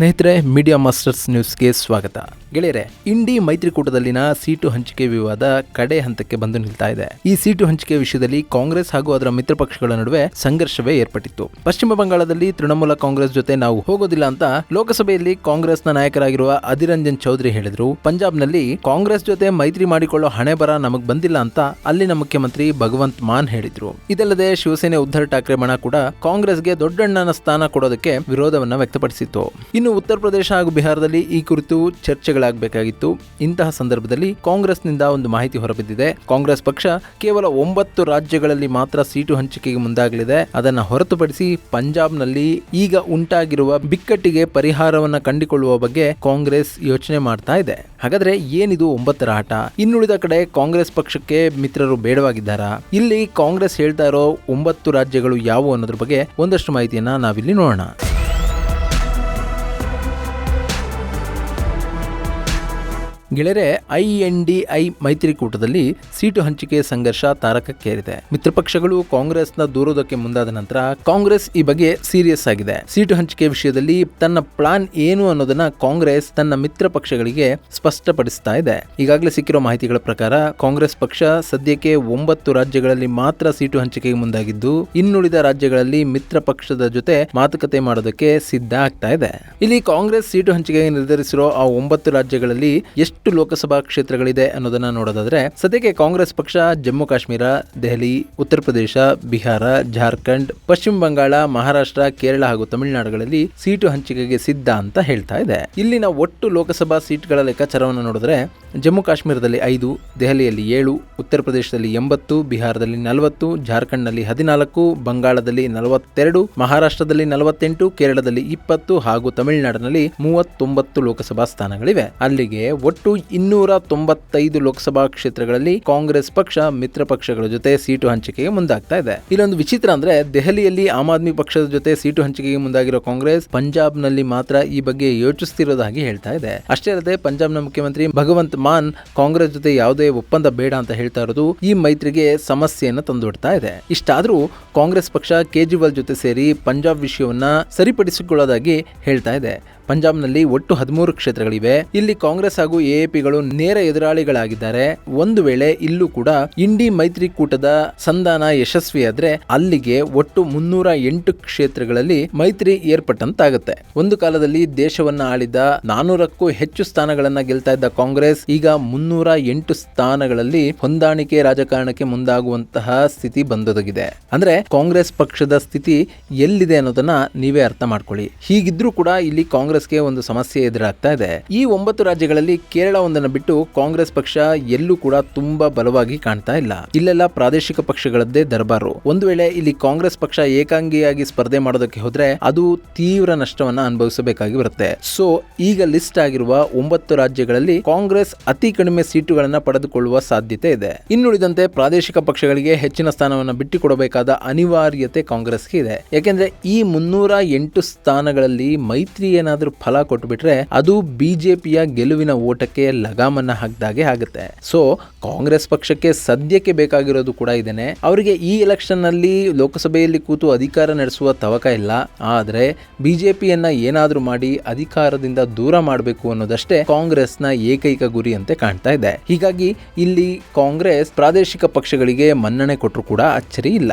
ಸ್ನೇಹಿತರೆ media masters ನ್ಯೂಸ್ಗೆ ಸ್ವಾಗತ. ಗೆಳೆಯರೆ ಇಂಡಿ ಮೈತ್ರಿಕೂಟದಲ್ಲಿನ ಸೀಟು ಹಂಚಿಕೆ ವಿವಾದ ಕಡೆ ಹಂತಕ್ಕೆ ಬಂದು ನಿಲ್ತಾ ಇದೆ. ಈ ಸೀಟು ಹಂಚಿಕೆ ವಿಷಯದಲ್ಲಿ ಕಾಂಗ್ರೆಸ್ ಹಾಗೂ ಅದರ ಮಿತ್ರ ಪಕ್ಷಗಳ ನಡುವೆ ಸಂಘರ್ಷವೇ ಏರ್ಪಟ್ಟಿತ್ತು. ಪಶ್ಚಿಮ ಬಂಗಾಳದಲ್ಲಿ ತೃಣಮೂಲ ಕಾಂಗ್ರೆಸ್ ಜೊತೆ ನಾವು ಹೋಗೋದಿಲ್ಲ ಅಂತ ಲೋಕಸಭೆಯಲ್ಲಿ ಕಾಂಗ್ರೆಸ್ನ ನಾಯಕರಾಗಿರುವ ಅಧಿರಂಜನ್ ಚೌಧರಿ ಹೇಳಿದ್ರು. ಪಂಜಾಬ್ನಲ್ಲಿ ಕಾಂಗ್ರೆಸ್ ಜೊತೆ ಮೈತ್ರಿ ಮಾಡಿಕೊಳ್ಳೋ ಹಣೆ ಬರ ನಮಗ್ ಬಂದಿಲ್ಲ ಅಂತ ಅಲ್ಲಿನ ಮುಖ್ಯಮಂತ್ರಿ ಭಗವಂತ್ ಮಾನ್ ಹೇಳಿದ್ರು. ಇದಲ್ಲದೆ ಶಿವಸೇನೆ ಉದ್ಧವ್ ಠಾಕ್ರೆ ಮಣ ಕೂಡ ಕಾಂಗ್ರೆಸ್ಗೆ ದೊಡ್ಡಣ್ಣನ ಸ್ಥಾನ ಕೊಡೋದಕ್ಕೆ ವಿರೋಧವನ್ನ ವ್ಯಕ್ತಪಡಿಸಿತ್ತು. ಇನ್ನು ಉತ್ತರ ಪ್ರದೇಶ ಹಾಗೂ ಬಿಹಾರದಲ್ಲಿ ಈ ಕುರಿತು ಚರ್ಚೆಗಳಾಗಬೇಕಾಗಿತ್ತು. ಇಂತಹ ಸಂದರ್ಭದಲ್ಲಿ ಕಾಂಗ್ರೆಸ್ನಿಂದ ಒಂದು ಮಾಹಿತಿ ಹೊರಬಿದ್ದಿದೆ. ಕಾಂಗ್ರೆಸ್ ಪಕ್ಷ ಕೇವಲ ಒಂಬತ್ತು ರಾಜ್ಯಗಳಲ್ಲಿ ಮಾತ್ರ ಸೀಟು ಹಂಚಿಕೆಗೆ ಮುಂದಾಗಲಿದೆ. ಅದನ್ನು ಹೊರತುಪಡಿಸಿ ಪಂಜಾಬ್ನಲ್ಲಿ ಈಗ ಉಂಟಾಗಿರುವ ಬಿಕ್ಕಟ್ಟಿಗೆ ಪರಿಹಾರವನ್ನ ಕಂಡುಕೊಳ್ಳುವ ಬಗ್ಗೆ ಕಾಂಗ್ರೆಸ್ ಯೋಚನೆ ಮಾಡ್ತಾ ಇದೆ. ಹಾಗಾದ್ರೆ ಏನಿದು ಒಂಬತ್ತರ ಆಟ? ಇನ್ನುಳಿದ ಕಡೆ ಕಾಂಗ್ರೆಸ್ ಪಕ್ಷಕ್ಕೆ ಮಿತ್ರರು ಬೇಡವಾಗಿದ್ದಾರಾ? ಇಲ್ಲಿ ಕಾಂಗ್ರೆಸ್ ಹೇಳ್ತಾ ಇರೋ ಒಂಬತ್ತು ರಾಜ್ಯಗಳು ಯಾವುವು ಅನ್ನೋದ್ರ ಬಗ್ಗೆ ಒಂದಷ್ಟು ಮಾಹಿತಿಯನ್ನ ನಾವಿಲ್ಲಿ ನೋಡೋಣ. ಗೆಳೆಯರೆ, ಐ ಎನ್ ಡಿ ಐ ಮೈತ್ರಿಕೂಟದಲ್ಲಿ ಸೀಟು ಹಂಚಿಕೆ ಸಂಘರ್ಷ ತಾರಕಕ್ಕೇರಿದೆ. ಮಿತ್ರಪಕ್ಷಗಳು ಕಾಂಗ್ರೆಸ್ನ ದೂರೋದಕ್ಕೆ ಮುಂದಾದ ನಂತರ ಕಾಂಗ್ರೆಸ್ ಈ ಬಗ್ಗೆ ಸೀರಿಯಸ್ ಆಗಿದೆ. ಸೀಟು ಹಂಚಿಕೆ ವಿಷಯದಲ್ಲಿ ತನ್ನ ಪ್ಲಾನ್ ಏನು ಅನ್ನೋದನ್ನ ಕಾಂಗ್ರೆಸ್ ತನ್ನ ಮಿತ್ರ ಪಕ್ಷಗಳಿಗೆ ಸ್ಪಷ್ಟಪಡಿಸ್ತಾ ಇದೆ. ಈಗಾಗಲೇ ಸಿಕ್ಕಿರೋ ಮಾಹಿತಿಗಳ ಪ್ರಕಾರ ಕಾಂಗ್ರೆಸ್ ಪಕ್ಷ ಸದ್ಯಕ್ಕೆ ಒಂಬತ್ತು ರಾಜ್ಯಗಳಲ್ಲಿ ಮಾತ್ರ ಸೀಟು ಹಂಚಿಕೆಗೆ ಮುಂದಾಗಿದ್ದು, ಇನ್ನುಳಿದ ರಾಜ್ಯಗಳಲ್ಲಿ ಮಿತ್ರ ಪಕ್ಷದ ಜೊತೆ ಮಾತುಕತೆ ಮಾಡೋದಕ್ಕೆ ಸಿದ್ಧ ಆಗ್ತಾ ಇದೆ. ಇಲ್ಲಿ ಕಾಂಗ್ರೆಸ್ ಸೀಟು ಹಂಚಿಕೆಗೆ ನಿರ್ಧರಿಸಿರೋ ಆ ಒಂಬತ್ತು ರಾಜ್ಯಗಳಲ್ಲಿ ಎಷ್ಟು ಲೋಕಸಭಾ ಕ್ಷೇತ್ರಗಳಿದೆ ಅನ್ನೋದನ್ನ ನೋಡೋದಾದ್ರೆ, ಸದ್ಯಕ್ಕೆ ಕಾಂಗ್ರೆಸ್ ಪಕ್ಷ, ಜಮ್ಮು ಕಾಶ್ಮೀರ, ದೆಹಲಿ, ಉತ್ತರ ಪ್ರದೇಶ, ಬಿಹಾರ, ಜಾರ್ಖಂಡ್, ಪಶ್ಚಿಮ ಬಂಗಾಳ, ಮಹಾರಾಷ್ಟ್ರ, ಕೇರಳ ಹಾಗೂ ತಮಿಳುನಾಡುಗಳಲ್ಲಿ ಸೀಟು ಹಂಚಿಕೆಗೆ ಸಿದ್ಧ ಅಂತ ಹೇಳ್ತಾ ಇದೆ. ಇಲ್ಲಿನ ಒಟ್ಟು ಲೋಕಸಭಾ ಸೀಟ್ಗಳ ಲೆಕ್ಕಾಚಾರವನ್ನು ನೋಡಿದ್ರೆ, ಜಮ್ಮು ಕಾಶ್ಮೀರದಲ್ಲಿ ಐದು, ದೆಹಲಿಯಲ್ಲಿ ಏಳು, ಉತ್ತರ ಪ್ರದೇಶದಲ್ಲಿ ಎಂಬತ್ತು, ಬಿಹಾರದಲ್ಲಿ ನಲವತ್ತು, ಜಾರ್ಖಂಡ್ನಲ್ಲಿ ಹದಿನಾಲ್ಕು, ಬಂಗಾಳದಲ್ಲಿ ನಲವತ್ತೆರಡು, ಮಹಾರಾಷ್ಟ್ರದಲ್ಲಿ ನಲವತ್ತೆಂಟು, ಕೇರಳದಲ್ಲಿ ಇಪ್ಪತ್ತು ಹಾಗೂ ತಮಿಳುನಾಡಿನಲ್ಲಿ ಮೂವತ್ತೊಂಬತ್ತು ಲೋಕಸಭಾ ಸ್ಥಾನಗಳಿವೆ. ಅಲ್ಲಿಗೆ ಒಟ್ಟು ಇನ್ನೂರ ತೊಂಬತ್ತೈದು ಲೋಕಸಭಾ ಕ್ಷೇತ್ರಗಳಲ್ಲಿ ಕಾಂಗ್ರೆಸ್ ಪಕ್ಷ ಮಿತ್ರ ಪಕ್ಷಗಳ ಜೊತೆ ಸೀಟು ಹಂಚಿಕೆಗೆ ಮುಂದಾಗ್ತಾ ಇದೆ. ಇಲ್ಲೊಂದು ವಿಚಿತ್ರ ಅಂದ್ರೆ ದೆಹಲಿಯಲ್ಲಿ ಆಮ್ ಆದ್ಮಿ ಪಕ್ಷದ ಜೊತೆ ಸೀಟು ಹಂಚಿಕೆಗೆ ಮುಂದಾಗಿರೋ ಕಾಂಗ್ರೆಸ್ ಪಂಜಾಬ್ನಲ್ಲಿ ಮಾತ್ರ ಈ ಬಗ್ಗೆ ಯೋಚಿಸ್ತಿರೋದಾಗಿ ಹೇಳ್ತಾ ಇದೆ. ಅಷ್ಟೇ ಅಲ್ಲದೆ ಪಂಜಾಬ್ನ ಮುಖ್ಯಮಂತ್ರಿ ಭಗವಂತ್ ಮಾನ್ ಕಾಂಗ್ರೆಸ್ ಜೊತೆ ಯಾವುದೇ ಒಪ್ಪಂದ ಬೇಡ ಅಂತ ಹೇಳ್ತಾ ಇರೋದು ಈ ಮೈತ್ರಿಗೆ ಸಮಸ್ಯೆಯನ್ನು ತಂದೊಡ್ತಾ ಇದೆ. ಇಷ್ಟಾದ್ರೂ ಕಾಂಗ್ರೆಸ್ ಪಕ್ಷ ಕೇಜ್ರಿವಾಲ್ ಜೊತೆ ಸೇರಿ ಪಂಜಾಬ್ ವಿಷಯವನ್ನ ಸರಿಪಡಿಸಿಕೊಳ್ಳೋದಾಗಿ ಹೇಳ್ತಾ ಇದೆ. ಪಂಜಾಬ್ನಲ್ಲಿ ಒಟ್ಟು ಹದಿಮೂರು ಕ್ಷೇತ್ರಗಳಿವೆ. ಇಲ್ಲಿ ಕಾಂಗ್ರೆಸ್ ಹಾಗೂ ಎಎಪಿಗಳು ನೇರ ಎದುರಾಳಿಗಳಾಗಿದ್ದಾರೆ. ಒಂದು ವೇಳೆ ಇಲ್ಲೂ ಕೂಡ ಇಂಡಿ ಮೈತ್ರಿಕೂಟದ ಸಂಧಾನ ಯಶಸ್ವಿಯಾದ್ರೆ ಅಲ್ಲಿಗೆ ಒಟ್ಟು ಮುನ್ನೂರ ಎಂಟು ಕ್ಷೇತ್ರಗಳಲ್ಲಿ ಮೈತ್ರಿ ಏರ್ಪಟ್ಟಂತಾಗುತ್ತೆ. ಒಂದು ಕಾಲದಲ್ಲಿ ದೇಶವನ್ನ ಆಳಿದ ನಾನೂರಕ್ಕೂ ಹೆಚ್ಚು ಸ್ಥಾನಗಳನ್ನ ಗೆಲ್ತಾ ಇದ್ದ ಕಾಂಗ್ರೆಸ್ ಈಗ ಮುನ್ನೂರ ಎಂಟು ಸ್ಥಾನಗಳಲ್ಲಿ ಹೊಂದಾಣಿಕೆ ರಾಜಕಾರಣಕ್ಕೆ ಮುಂದಾಗುವಂತಹ ಸ್ಥಿತಿ ಬಂದೊದಗಿದೆ. ಅಂದ್ರೆ ಕಾಂಗ್ರೆಸ್ ಪಕ್ಷದ ಸ್ಥಿತಿ ಎಲ್ಲಿದೆ ಅನ್ನೋದನ್ನ ನೀವೇ ಅರ್ಥ ಮಾಡ್ಕೊಳ್ಳಿ. ಹೀಗಿದ್ರೂ ಕೂಡ ಇಲ್ಲಿ ಕಾಂಗ್ರೆಸ್ಗೆ ಒಂದು ಸಮಸ್ಯೆ ಎದುರಾಗ್ತಾ ಇದೆ. ಈ ಒಂಬತ್ತು ರಾಜ್ಯಗಳಲ್ಲಿ ಕೇರಳ ಒಂದನ್ನು ಬಿಟ್ಟು ಕಾಂಗ್ರೆಸ್ ಪಕ್ಷ ಎಲ್ಲೂ ಕೂಡ ತುಂಬಾ ಬಲವಾಗಿ ಕಾಣ್ತಾ ಇಲ್ಲ. ಇಲ್ಲೆಲ್ಲ ಪ್ರಾದೇಶಿಕ ಪಕ್ಷಗಳದ್ದೇ ದರ್ಬಾರು. ಒಂದು ವೇಳೆ ಇಲ್ಲಿ ಕಾಂಗ್ರೆಸ್ ಪಕ್ಷ ಏಕಾಂಗಿಯಾಗಿ ಸ್ಪರ್ಧೆ ಮಾಡೋದಕ್ಕೆ ಹೋದ್ರೆ ಅದು ತೀವ್ರ ನಷ್ಟವನ್ನ ಅನುಭವಿಸಬೇಕಾಗಿ ಬರುತ್ತೆ. ಸೊ, ಈಗ ಲಿಸ್ಟ್ ಆಗಿರುವ ಒಂಬತ್ತು ರಾಜ್ಯಗಳಲ್ಲಿ ಕಾಂಗ್ರೆಸ್ ಅತಿ ಕಡಿಮೆ ಸೀಟುಗಳನ್ನ ಪಡೆದುಕೊಳ್ಳುವ ಸಾಧ್ಯತೆ ಇದೆ. ಇನ್ನುಳಿದಂತೆ ಪ್ರಾದೇಶಿಕ ಪಕ್ಷಗಳಿಗೆ ಹೆಚ್ಚಿನ ಸ್ಥಾನವನ್ನು ಬಿಟ್ಟುಕೊಡಬೇಕಾದ ಅನಿವಾರ್ಯತೆ ಕಾಂಗ್ರೆಸ್ಗೆ ಇದೆ. ಯಾಕೆಂದ್ರೆ ಈ ಮುನ್ನೂರ ಎಂಟು ಸ್ಥಾನಗಳಲ್ಲಿ ಮೈತ್ರಿ ಏನಾದ್ರೂ ಫಲ ಕೊಟ್ಟುಬಿಟ್ರೆ ಅದು ಬಿಜೆಪಿಯ ಗೆಲುವಿನ ಓಟಕ್ಕೆ ಲಗಾಮನ್ನ ಹಾಕಿದಾಗೆ ಆಗುತ್ತೆ. ಸೊ ಕಾಂಗ್ರೆಸ್ ಪಕ್ಷಕ್ಕೆ ಸದ್ಯಕ್ಕೆ ಬೇಕಾಗಿರೋದು ಕೂಡ ಇದೇನೆ. ಅವರಿಗೆ ಈ ಎಲೆಕ್ಷನ್ನಲ್ಲಿ ಲೋಕಸಭೆಯಲ್ಲಿ ಕೂತು ಅಧಿಕಾರ ನಡೆಸುವ ತವಕ ಇಲ್ಲ. ಆದ್ರೆ ಬಿಜೆಪಿಯನ್ನ ಏನಾದರೂ ಮಾಡಿ ಅಧಿಕಾರದಿಂದ ದೂರ ಮಾಡಬೇಕು ಅನ್ನೋದಷ್ಟೇ ಕಾಂಗ್ರೆಸ್ನ ಏಕೈಕ ಗುರಿ ಅಂತೆ ಕಾಣ್ತಾ ಇದೆ. ಹೀಗಾಗಿ ಇಲ್ಲಿ ಕಾಂಗ್ರೆಸ್ ಪ್ರಾದೇಶಿಕ ಪಕ್ಷಗಳಿಗೆ ಮನ್ನಣೆ ಕೊಟ್ಟರು ಕೂಡ ಅಚ್ಚರಿ ಇಲ್ಲ.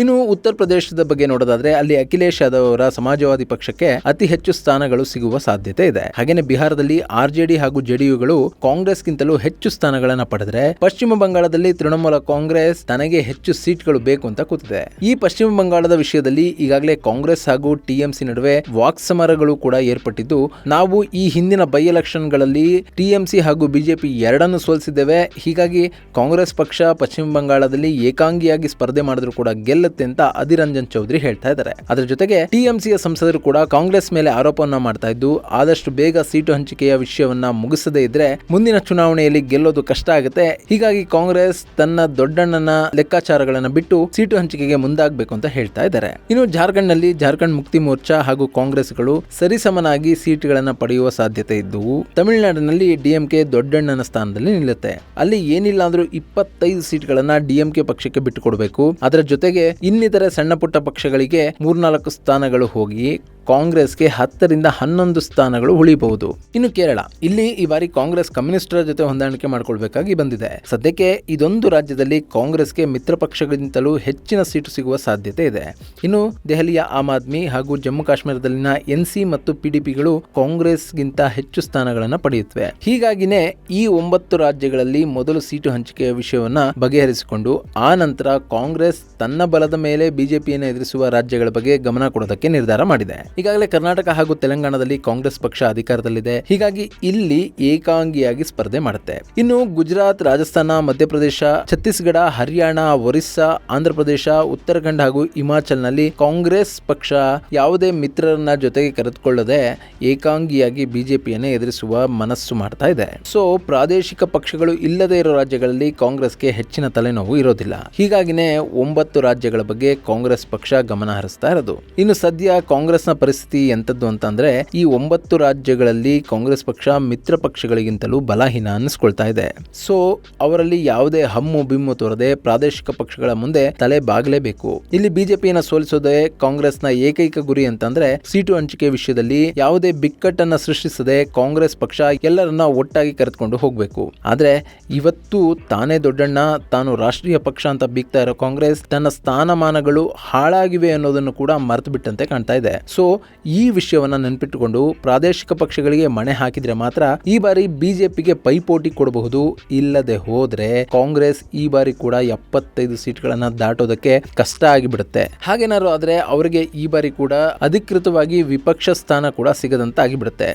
ಇನ್ನು ಉತ್ತರ ಪ್ರದೇಶದ ಬಗ್ಗೆ ನೋಡೋದಾದ್ರೆ ಅಲ್ಲಿ ಅಖಿಲೇಶ್ ಯಾದವ್ ಅವರ ಸಮಾಜವಾದಿ ಪಕ್ಷಕ್ಕೆ ಅತಿ ಹೆಚ್ಚು ಸ್ಥಾನಗಳು ಸಿಗುವ ಸಾಧ್ಯತೆ ಇದೆ. ಹಾಗೇನೆ ಬಿಹಾರದಲ್ಲಿ ಆರ್ಜೆಡಿ ಹಾಗೂ ಜೆಡಿಯುಗಳು ಕಾಂಗ್ರೆಸ್ಗಿಂತಲೂ ಹೆಚ್ಚು ಸ್ಥಾನಗಳನ್ನು ಪಡೆದ್ರೆ ಪಶ್ಚಿಮ ಬಂಗಾಳದಲ್ಲಿ ತೃಣಮೂಲ ಕಾಂಗ್ರೆಸ್ ತನಗೆ ಹೆಚ್ಚು ಸೀಟ್ಗಳು ಬೇಕು ಅಂತ ಕೂತಿದೆ. ಈ ಪಶ್ಚಿಮ ಬಂಗಾಳದ ವಿಷಯದಲ್ಲಿ ಈಗಾಗಲೇ ಕಾಂಗ್ರೆಸ್ ಹಾಗೂ ಟಿಎಂಸಿ ನಡುವೆ ವಾಕ್ಸಮರಗಳು ಕೂಡ ಏರ್ಪಟ್ಟಿದ್ದು, ನಾವು ಈ ಹಿಂದಿನ ಬೈ ಎಲೆಕ್ಷನ್ಗಳಲ್ಲಿ ಟಿಎಂಸಿ ಹಾಗೂ ಬಿಜೆಪಿ ಎರಡನ್ನು ಸೋಲಿಸಿದ್ದೇವೆ. ಹೀಗಾಗಿ ಕಾಂಗ್ರೆಸ್ ಪಕ್ಷ ಪಶ್ಚಿಮ ಬಂಗಾಳದಲ್ಲಿ ಏಕಾಂಗಿಯಾಗಿ ಸ್ಪರ್ಧೆ ಮಾಡಿದ್ರು ಕೂಡ ಗೆಲ್ಲ ಗೆಲ್ಲುತ್ತೆ ಅಂತ ಅಧಿರ್ ರಂಜನ್ ಚೌಧರಿ ಹೇಳ್ತಾ ಇದ್ದಾರೆ. ಅದರ ಜೊತೆಗೆ ಟಿಎಂಸಿಯ ಸಂಸದರು ಕೂಡ ಕಾಂಗ್ರೆಸ್ ಮೇಲೆ ಆರೋಪವನ್ನ ಮಾಡ್ತಾ ಇದ್ದು, ಆದಷ್ಟು ಬೇಗ ಸೀಟು ಹಂಚಿಕೆಯ ವಿಷಯವನ್ನ ಮುಗಿಸದೇ ಇದ್ರೆ ಮುಂದಿನ ಚುನಾವಣೆಯಲ್ಲಿ ಗೆಲ್ಲೋದು ಕಷ್ಟ ಆಗುತ್ತೆ. ಹೀಗಾಗಿ ಕಾಂಗ್ರೆಸ್ ತನ್ನ ದೊಡ್ಡಣ್ಣನ ಲೆಕ್ಕಾಚಾರಗಳನ್ನ ಬಿಟ್ಟು ಸೀಟು ಹಂಚಿಕೆಗೆ ಮುಂದಾಗಬೇಕು ಅಂತ ಹೇಳ್ತಾ ಇದ್ದಾರೆ. ಇನ್ನು ಜಾರ್ಖಂಡ್ನಲ್ಲಿ ಜಾರ್ಖಂಡ್ ಮುಕ್ತಿ ಮೋರ್ಚಾ ಹಾಗೂ ಕಾಂಗ್ರೆಸ್ಗಳು ಸರಿಸಮನಾಗಿ ಸೀಟ್ಗಳನ್ನ ಪಡೆಯುವ ಸಾಧ್ಯತೆ ಇದ್ದು ತಮಿಳುನಾಡಿನಲ್ಲಿ ಡಿಎಂಕೆ ದೊಡ್ಡಣ್ಣನ ಸ್ಥಾನದಲ್ಲಿ ನಿಲ್ಲುತ್ತೆ. ಅಲ್ಲಿ ಏನಿಲ್ಲ ಅಂದ್ರೂ ಇಪ್ಪತ್ತೈದು ಸೀಟ್ಗಳನ್ನ ಡಿಎಂಕೆ ಪಕ್ಷಕ್ಕೆ ಬಿಟ್ಟುಕೊಡಬೇಕು. ಅದರ ಜೊತೆಗೆ ಇನ್ನಿತರೆ ಸಣ್ಣ ಪುಟ್ಟ ಪಕ್ಷಗಳಿಗೆ ಮೂರ್ನಾಲ್ಕು ಸ್ಥಾನಗಳು ಹೋಗಿ ಕಾಂಗ್ರೆಸ್ಗೆ ಹತ್ತರಿಂದ ಹನ್ನೊಂದು ಸ್ಥಾನಗಳು ಉಳಿಬಹುದು. ಇನ್ನು ಕೇರಳ, ಇಲ್ಲಿ ಈ ಬಾರಿ ಕಾಂಗ್ರೆಸ್ ಕಮ್ಯುನಿಸ್ಟರ ಜೊತೆ ಹೊಂದಾಣಿಕೆ ಮಾಡಿಕೊಳ್ಬೇಕಾಗಿ ಬಂದಿದೆ. ಸದ್ಯಕ್ಕೆ ಇದೊಂದು ರಾಜ್ಯದಲ್ಲಿ ಕಾಂಗ್ರೆಸ್ಗೆ ಮಿತ್ರ ಪಕ್ಷಗಳಿಗಿಂತಲೂ ಹೆಚ್ಚಿನ ಸೀಟು ಸಿಗುವ ಸಾಧ್ಯತೆ ಇದೆ. ಇನ್ನು ದೆಹಲಿಯ ಆಮ್ ಆದ್ಮಿ ಹಾಗೂ ಜಮ್ಮು ಕಾಶ್ಮೀರದಲ್ಲಿನ ಎನ್ಸಿ ಮತ್ತು ಪಿಡಿಪಿಗಳು ಕಾಂಗ್ರೆಸ್ಗಿಂತ ಹೆಚ್ಚು ಸ್ಥಾನಗಳನ್ನು ಪಡೆಯುತ್ತವೆ. ಹೀಗಾಗಿನೇ ಈ ಒಂಬತ್ತು ರಾಜ್ಯಗಳಲ್ಲಿ ಮೊದಲು ಸೀಟು ಹಂಚಿಕೆಯ ವಿಷಯವನ್ನ ಬಗೆಹರಿಸಿಕೊಂಡು, ಆ ನಂತರ ಕಾಂಗ್ರೆಸ್ ತನ್ನ ಬಲದ ಮೇಲೆ ಬಿಜೆಪಿಯನ್ನು ಎದುರಿಸುವ ರಾಜ್ಯಗಳ ಬಗ್ಗೆ ಗಮನ ಕೊಡೋದಕ್ಕೆ ನಿರ್ಧಾರ ಮಾಡಿದೆ. ಈಗಾಗಲೇ ಕರ್ನಾಟಕ ಹಾಗೂ ತೆಲಂಗಾಣದಲ್ಲಿ ಕಾಂಗ್ರೆಸ್ ಪಕ್ಷ ಅಧಿಕಾರದಲ್ಲಿದೆ. ಹೀಗಾಗಿ ಇಲ್ಲಿ ಏಕಾಂಗಿಯಾಗಿ ಸ್ಪರ್ಧೆ ಮಾಡುತ್ತೆ. ಇನ್ನು ಗುಜರಾತ್, ರಾಜಸ್ಥಾನ, ಮಧ್ಯಪ್ರದೇಶ, ಛತ್ತೀಸ್ಗಢ, ಹರಿಯಾಣ, ಒರಿಸ್ಸಾ, ಆಂಧ್ರಪ್ರದೇಶ, ಉತ್ತರಾಖಂಡ್ ಹಾಗೂ ಹಿಮಾಚಲ್ನಲ್ಲಿ ಕಾಂಗ್ರೆಸ್ ಪಕ್ಷ ಯಾವುದೇ ಮಿತ್ರರನ್ನ ಜೊತೆಗೆ ಕರೆದುಕೊಳ್ಳದೆ ಏಕಾಂಗಿಯಾಗಿ ಬಿಜೆಪಿಯನ್ನೇ ಎದುರಿಸುವ ಮನಸ್ಸು ಮಾಡ್ತಾ ಇದೆ. ಸೊ, ಪ್ರಾದೇಶಿಕ ಪಕ್ಷಗಳು ಇಲ್ಲದೆ ಇರೋ ರಾಜ್ಯಗಳಲ್ಲಿ ಕಾಂಗ್ರೆಸ್ಗೆ ಹೆಚ್ಚಿನ ತಲೆನೋವು ಇರೋದಿಲ್ಲ. ಹೀಗಾಗಿನೇ ಒಂಬತ್ತು ರಾಜ್ಯಗಳ ಬಗ್ಗೆ ಕಾಂಗ್ರೆಸ್ ಪಕ್ಷ ಗಮನ ಹರಿಸ್ತಾ ಇರೋದು. ಇನ್ನು ಸದ್ಯ ಕಾಂಗ್ರೆಸ್ನ ಪರಿಸ್ಥಿತಿ ಎಂಥದ್ದು ಅಂತಂದ್ರೆ ಈ ಒಂಬತ್ತು ರಾಜ್ಯಗಳಲ್ಲಿ ಕಾಂಗ್ರೆಸ್ ಪಕ್ಷ ಮಿತ್ರ ಪಕ್ಷಗಳಿಗಿಂತಲೂ ಬಲಹೀನ ಅನ್ನಿಸ್ಕೊಳ್ತಾ ಇದೆ. ಸೊ ಅವರಲ್ಲಿ ಯಾವುದೇ ಹಮ್ಮು ಬಿಮ್ಮು ತೋರದೆ ಪ್ರಾದೇಶಿಕ ಪಕ್ಷಗಳ ಮುಂದೆ ತಲೆ ಬಾಗಲೇಬೇಕು. ಇಲ್ಲಿ ಬಿಜೆಪಿಯನ್ನ ಸೋಲಿಸೋದೇ ಕಾಂಗ್ರೆಸ್ನ ಏಕೈಕ ಗುರಿ ಅಂತಂದ್ರೆ ಸೀಟು ಹಂಚಿಕೆ ವಿಷಯದಲ್ಲಿ ಯಾವುದೇ ಬಿಕ್ಕಟ್ಟನ್ನ ಸೃಷ್ಟಿಸದೆ ಕಾಂಗ್ರೆಸ್ ಪಕ್ಷ ಎಲ್ಲರನ್ನ ಒಟ್ಟಾಗಿ ಕರೆದುಕೊಂಡು ಹೋಗಬೇಕು. ಆದ್ರೆ ಇವತ್ತು ತಾನೇ ದೊಡ್ಡಣ್ಣ, ತಾನು ರಾಷ್ಟ್ರೀಯ ಪಕ್ಷ ಅಂತ ಬೀಗ್ತಾ ಇರೋ ಕಾಂಗ್ರೆಸ್ ತನ್ನ ಸ್ಥಾನಮಾನಗಳು ಹಾಳಾಗಿವೆ ಅನ್ನೋದನ್ನು ಕೂಡ ಮರೆತು ಬಿಟ್ಟಂತೆ ಕಾಣ್ತಾ ಇದೆ. ಸೊ ಈ ವಿಷಯವನ್ನ ನೆನಪಿಟ್ಟುಕೊಂಡು ಪ್ರಾದೇಶಿಕ ಪಕ್ಷಗಳಿಗೆ ಮಣೆ ಹಾಕಿದ್ರೆ ಮಾತ್ರ ಈ ಬಾರಿ ಬಿಜೆಪಿಗೆ ಪೈಪೋಟಿ ಕೊಡಬಹುದು. ಇಲ್ಲದೆ ಹೋದ್ರೆ ಕಾಂಗ್ರೆಸ್ ಈ ಬಾರಿ ಕೂಡ ಎಪ್ಪತ್ತೈದು ಸೀಟ್ಗಳನ್ನ ದಾಟೋದಕ್ಕೆ ಕಷ್ಟ ಆಗಿಬಿಡುತ್ತೆ. ಹಾಗೇನಾದ್ರು ಆದ್ರೆ ಅವರಿಗೆ ಈ ಬಾರಿ ಕೂಡ ಅಧಿಕೃತವಾಗಿ ವಿಪಕ್ಷ ಸ್ಥಾನ ಕೂಡ ಸಿಗದಂತ ಆಗಿಬಿಡುತ್ತೆ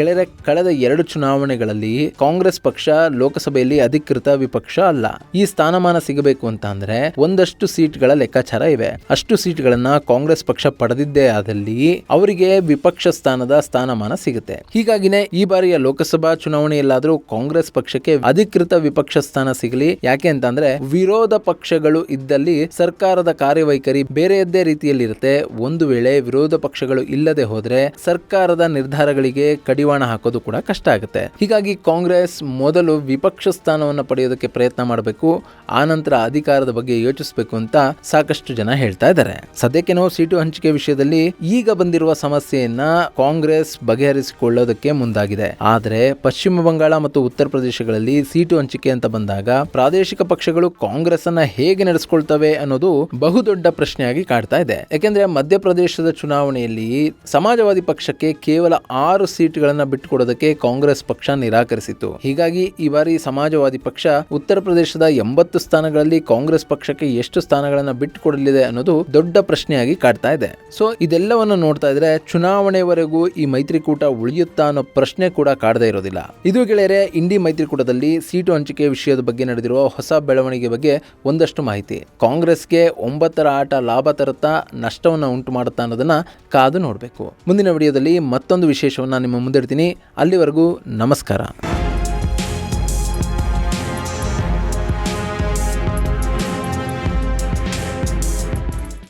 ಕೆಳಗೆ ಕಳೆದ ಎರಡು ಚುನಾವಣೆಗಳಲ್ಲಿ ಕಾಂಗ್ರೆಸ್ ಪಕ್ಷ ಲೋಕಸಭೆಯಲ್ಲಿ ಅಧಿಕೃತ ವಿಪಕ್ಷ ಅಲ್ಲ. ಈ ಸ್ಥಾನಮಾನ ಸಿಗಬೇಕು ಅಂತ ಅಂದ್ರೆ ಒಂದಷ್ಟು ಸೀಟ್ಗಳ ಲೆಕ್ಕಾಚಾರ ಇವೆ. ಅಷ್ಟು ಸೀಟ್ಗಳನ್ನ ಕಾಂಗ್ರೆಸ್ ಪಕ್ಷ ಪಡೆದಿದ್ದೇ ಆದಲ್ಲಿ ಅವರಿಗೆ ವಿಪಕ್ಷ ಸ್ಥಾನದ ಸ್ಥಾನಮಾನ ಸಿಗುತ್ತೆ. ಹೀಗಾಗಿನೇ ಈ ಬಾರಿಯ ಲೋಕಸಭಾ ಚುನಾವಣೆಯಲ್ಲಾದ್ರೂ ಕಾಂಗ್ರೆಸ್ ಪಕ್ಷಕ್ಕೆ ಅಧಿಕೃತ ವಿಪಕ್ಷ ಸ್ಥಾನ ಸಿಗಲಿ. ಯಾಕೆ ಅಂತಂದ್ರೆ ವಿರೋಧ ಪಕ್ಷಗಳು ಇದ್ದಲ್ಲಿ ಸರ್ಕಾರದ ಕಾರ್ಯವೈಖರಿ ಬೇರೆಯದ್ದೇ ರೀತಿಯಲ್ಲಿರುತ್ತೆ. ಒಂದು ವೇಳೆ ವಿರೋಧ ಪಕ್ಷಗಳು ಇಲ್ಲದೆ ಹೋದ್ರೆ ಸರ್ಕಾರದ ನಿರ್ಧಾರಗಳಿಗೆ ಕಡಿವಾಣ ಹಾಕೋದು ಕೂಡ ಕಷ್ಟ ಆಗುತ್ತೆ. ಹೀಗಾಗಿ ಕಾಂಗ್ರೆಸ್ ಮೊದಲು ವಿಪಕ್ಷ ಸ್ಥಾನವನ್ನು ಪಡೆಯೋದಕ್ಕೆ ಪ್ರಯತ್ನ ಮಾಡಬೇಕು ಆನಂತರ ಅಧಿಕಾರದ ಬಗ್ಗೆ ಯೋಚಿಸಬೇಕು ಅಂತ ಸಾಕಷ್ಟು ಜನ ಹೇಳ್ತಾ ಇದ್ದಾರೆ. ಸದ್ಯಕ್ಕೇನೋ ಸೀಟು ಹಂಚಿಕೆ ವಿಷಯದಲ್ಲಿ ಈಗ ಬಂದಿರುವ ಸಮಸ್ಯೆಯನ್ನ ಕಾಂಗ್ರೆಸ್ ಬಗೆಹರಿಸಿಕೊಳ್ಳೋದಕ್ಕೆ ಮುಂದಾಗಿದೆ. ಆದರೆ ಪಶ್ಚಿಮ ಬಂಗಾಳ ಮತ್ತು ಉತ್ತರ ಪ್ರದೇಶಗಳಲ್ಲಿ ಸೀಟು ಹಂಚಿಕೆ ಅಂತ ಬಂದಾಗ ಪ್ರಾದೇಶಿಕ ಪಕ್ಷಗಳು ಕಾಂಗ್ರೆಸ್ ಅನ್ನ ಹೇಗೆ ನಡೆಸಿಕೊಳ್ತವೆ ಅನ್ನೋದು ಬಹುದೊಡ್ಡ ಪ್ರಶ್ನೆಯಾಗಿ ಕಾಡ್ತಾ ಇದೆ. ಯಾಕೆಂದ್ರೆ ಮಧ್ಯಪ್ರದೇಶದ ಚುನಾವಣೆಯಲ್ಲಿ ಸಮಾಜವಾದಿ ಪಕ್ಷಕ್ಕೆ ಕೇವಲ ಆರು ಸೀಟ್ಗಳನ್ನ ಬಿಟ್ಟುಕೊಡೋದಕ್ಕೆ ಕಾಂಗ್ರೆಸ್ ಪಕ್ಷ ನಿರಾಕರಿಸಿತು ಹೀಗಾಗಿ ಈ ಬಾರಿ ಸಮಾಜವಾದಿ ಪಕ್ಷ ಉತ್ತರ ಪ್ರದೇಶದ ಎಂಬತ್ತು ಸ್ಥಾನಗಳಲ್ಲಿ ಕಾಂಗ್ರೆಸ್ ಪಕ್ಷಕ್ಕೆ ಎಷ್ಟು ಸ್ಥಾನಗಳನ್ನ ಬಿಟ್ಟುಕೊಡಲಿದೆ ಅನ್ನೋದು ದೊಡ್ಡ ಪ್ರಶ್ನೆಯಾಗಿ ಕಾಡ್ತಾ ಇದೆ. ಸೊ, ಇದೆಲ್ಲವನ್ನು ನೋಡ್ತಾ ಇದ್ರೆ ಚುನಾವಣೆವರೆಗೂ ಈ ಮೈತ್ರಿಕೂಟ ಉಳಿಯುತ್ತಾ ಅನ್ನೋ ಪ್ರಶ್ನೆ ಕೂಡ ಕಾಡದೇ ಇರೋದಿಲ್ಲ. ಇದು ಗೆಳೆಯರೆ, ಇಂಡಿ ಮೈತ್ರಿಕೂಟದಲ್ಲಿ ಸೀಟು ಹಂಚಿಕೆ ವಿಷಯದ ಬಗ್ಗೆ ನಡೆದಿರುವ ಹೊಸ ಬೆಳವಣಿಗೆ ಬಗ್ಗೆ ಒಂದಷ್ಟು ಮಾಹಿತಿ. ಕಾಂಗ್ರೆಸ್ಗೆ ಒಂಬತ್ತರ ಆಟ ಲಾಭ ತರುತ್ತಾ ನಷ್ಟವನ್ನು ಉಂಟು ಮಾಡುತ್ತಾ ಅನ್ನೋದನ್ನ ಕಾದು ನೋಡಬೇಕು. ಮುಂದಿನ ವಿಡಿಯೋದಲ್ಲಿ ಮತ್ತೊಂದು ವಿಶೇಷವನ್ನ ನಿಮ್ಮ ಮುಂದಿಡ್ತೀನಿ ಅಲ್ಲಿವರೆಗೂ ನಮಸ್ಕಾರ.